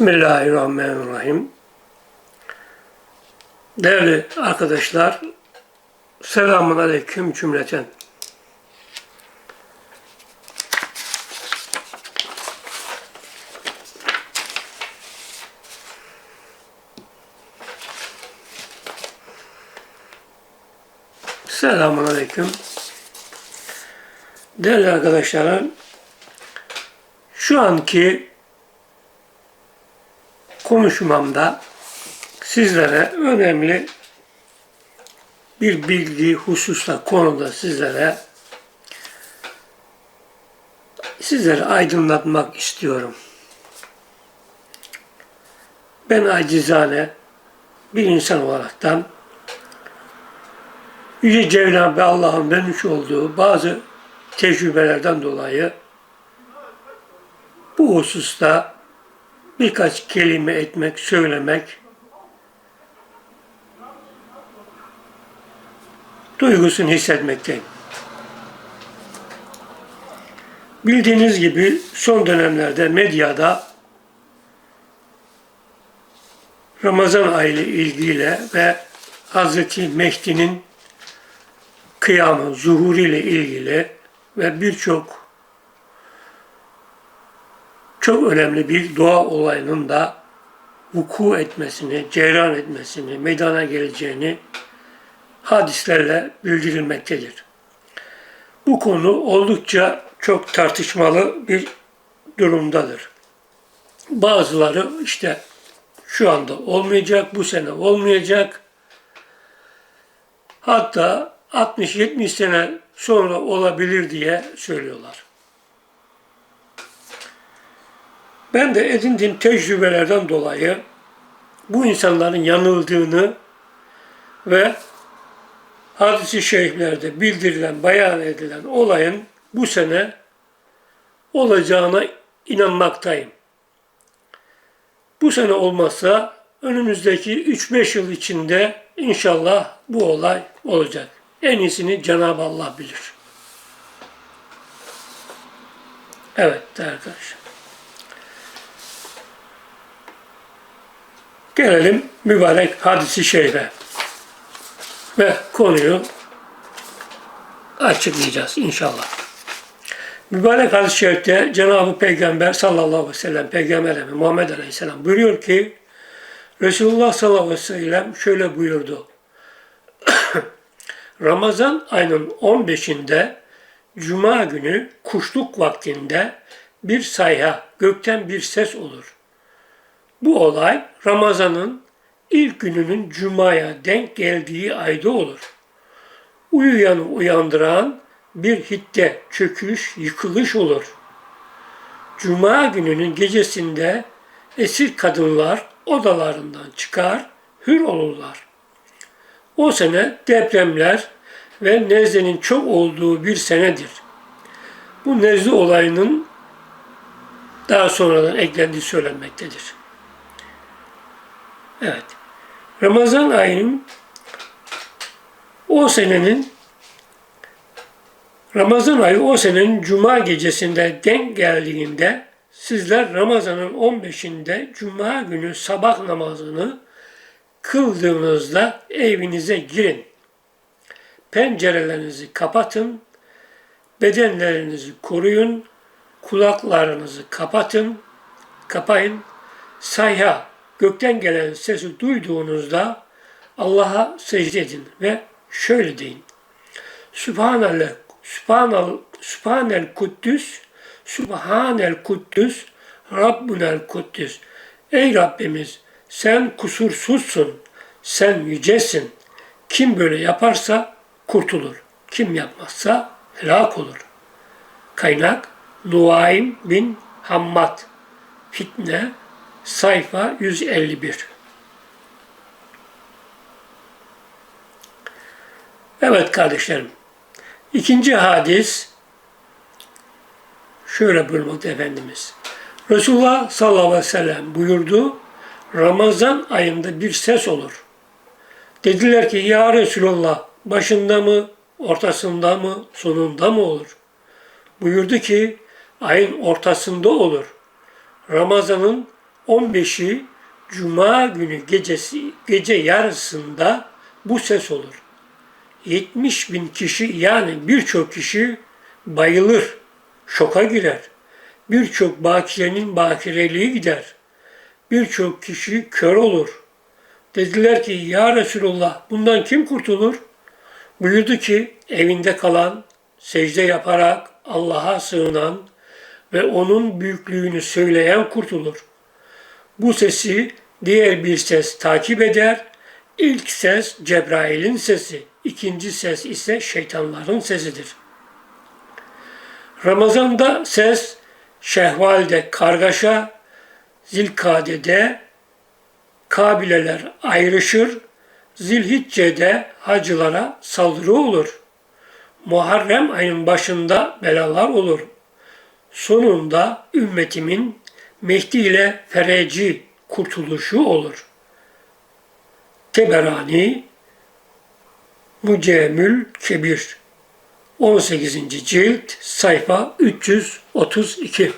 Bismillahirrahmanirrahim. Değerli arkadaşlar, selamun aleyküm cümleten. Selamun aleyküm. Değerli arkadaşlarım, şu anki konuşmamda sizlere önemli bir bilgi hususta konuda sizlere sizlere aydınlatmak istiyorum. Ben acizane bir insan olaraktan Yüce Cenab-ı Allah'ın vermiş olduğu bazı tecrübelerden dolayı bu hususta birkaç kelime etmek, söylemek duygusunu hissetmekteyim. Bildiğiniz gibi son dönemlerde medyada Ramazan ayı ilgili ve Hz. Mehdi'nin kıyamı, zuhuru ile ilgili ve birçok çok önemli bir doğa olayının da vuku etmesini, cereyan etmesini, meydana geleceğini hadislerle bildirilmektedir. Bu konu oldukça çok tartışmalı bir durumdadır. Bazıları işte şu anda olmayacak, bu sene olmayacak. Hatta 60-70 sene sonra olabilir diye söylüyorlar. Ben de edindiğim tecrübelerden dolayı bu insanların yanıldığını ve hadisi şeriflerde bildirilen, bayan edilen olayın bu sene olacağına inanmaktayım. Bu sene olmazsa önümüzdeki 3-5 yıl içinde inşallah bu olay olacak. En iyisini Cenab-ı Allah bilir. Evet arkadaşlar. Gelelim mübarek hadisi şerife ve konuyu açıklayacağız inşallah. Mübarek hadis-i şerifte Cenab-ı Peygamber sallallahu aleyhi ve sellem, Peygamber Efendimiz Muhammed Aleyhisselam buyuruyor ki Resulullah sallallahu aleyhi ve sellem şöyle buyurdu. Ramazan ayının 15'inde Cuma günü kuşluk vaktinde bir sayha, gökten bir ses olur. Bu olay Ramazan'ın ilk gününün Cuma'ya denk geldiği ayda olur. Uyuyanı uyandıran bir hitte çöküş, yıkılış olur. Cuma gününün gecesinde esir kadınlar odalarından çıkar, hür olurlar. O sene depremler ve nezlenin çok olduğu bir senedir. Bu nezle olayının daha sonradan eklendiği söylenmektedir. Evet. Ramazan ayının o senenin Ramazan ayı o senenin cuma gecesinde denk geldiğinde sizler Ramazan'ın 15'inde cuma günü sabah namazını kıldığınızda evinize girin. Pencerelerinizi kapatın, bedenlerinizi koruyun, kulaklarınızı kapatın, kapayın. Sayha gökten gelen sesi duyduğunuzda Allah'a secde edin ve şöyle deyin. Sübhanallah, Sübhanal, Sübhanel Kuddüs, Sübhanel Kuddüs, Rabbunel Kuddüs. Ey Rabbimiz sen kusursuzsun, sen yücesin. Kim böyle yaparsa kurtulur. Kim yapmazsa helak olur. Kaynak Nuaym bin Hammad. Fitne sayfa 151. Evet kardeşlerim. İkinci hadis şöyle buyurmakta Efendimiz. Resulullah sallallahu aleyhi ve sellem buyurdu. Ramazan ayında bir ses olur. Dediler ki ya Resulullah başında mı, ortasında mı, sonunda mı olur? Buyurdu ki ayın ortasında olur. Ramazanın 15'i Cuma günü gecesi gece yarısında bu ses olur. 70 bin kişi yani birçok kişi bayılır, şoka girer. Birçok bakirenin bakireliği gider. Birçok kişi kör olur. Dediler ki ya Resulullah bundan kim kurtulur? Buyurdu ki evinde kalan, secde yaparak Allah'a sığınan ve onun büyüklüğünü söyleyen kurtulur. Bu sesi diğer bir ses takip eder. İlk ses Cebrail'in sesi, ikinci ses ise şeytanların sesidir. Ramazanda ses Şehval'de kargaşa, Zilkade'de kabileler ayrışır, Zilhicce'de hacılara saldırı olur. Muharrem ayının başında belalar olur. Sonunda ümmetimin Mehdi ile fereci kurtuluşu olur. Teberani Mücemül Kebir 18. cilt sayfa 332